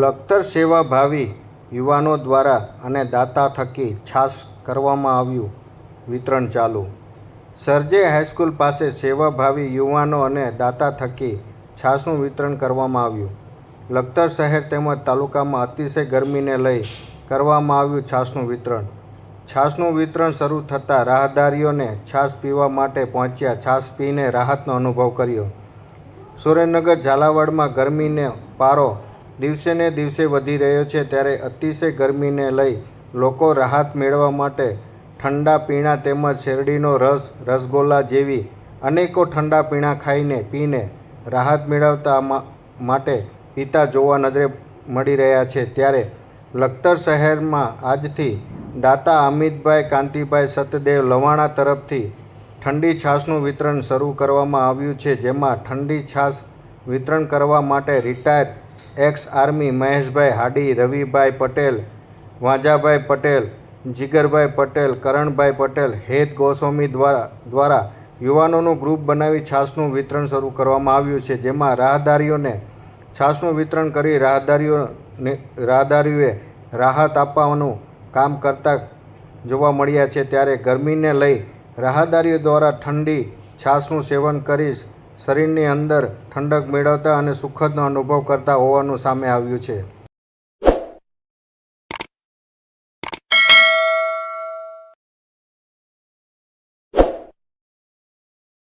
લખતર સેવાભાવી યુવાનો દ્વારા અને દાતા થકી છાશ કરવામાં આવ્યું. વિતરણ ચાલુ. સરજે હાઈસ્કૂલ પાસે સેવાભાવી યુવાનો અને દાતા થકી છાશનું વિતરણ કરવામાં આવ્યું. લખતર શહેર તેમજ તાલુકામાં અતિશય ગરમીને લઈ કરવામાં આવ્યું છાશનું વિતરણ. છાસનું વિતરણ શરૂ થતાં રાહદારીઓને છાશ પીવા માટે પહોંચ્યા. છાશ પીને રાહતનો અનુભવ કર્યો. સુરેન્દ્રનગર, ઝાલાવાડમાં ગરમીને પારો દિવસે ને દિવસે વધી રહ્યો છે ત્યારે અતિશય ગરમીને લઈ લોકો રાહત મેળવવા માટે ઠંડા પીણા તેમજ શેરડીનો રસ, રસગોલ્લા જેવી અનેકો ઠંડા પીણા ખાઈને પીને રાહત મેળવતા માટે પીતા જોવા નજરે મળી રહ્યા છે. ત્યારે લખતર શહેરમાં આજથી દાતા અમિતભાઈ, કાંતિભાઈ, સતદેવ લવાણા તરફથી ઠંડી છાશનું વિતરણ શરૂ કરવામાં આવ્યું છે, જેમાં ઠંડી છાશ વિતરણ કરવા માટે રિટાયર્ડ એક્સ આર્મી મહેશભાઈ હાડી, રવિભાઈ પટેલ વાંજાભાઈ પટેલ, જીગરભાઈ પટેલ, કરણભાઈ પટેલ, હેત ગોસ્વામી દ્વારા દ્વારા યુવાનોનું ગ્રુપ બનાવી છાસનું વિતરણ શરૂ કરવામાં આવ્યું છે, જેમાં રાહદારીઓને છાસનું વિતરણ કરી રાહદારીઓને, રાહદારીઓએ રાહત આપવાનું કામ કરતા જોવા મળ્યા છે, ત્યારે ગરમીને લઈ રાહદારીઓ દ્વારા ઠંડી છાસનું સેવન કરી શરીરની અંદર ઠંડક મેળવતા અને સુખદનો અનુભવ કરતા હોવાનું સામે આવ્યું છે.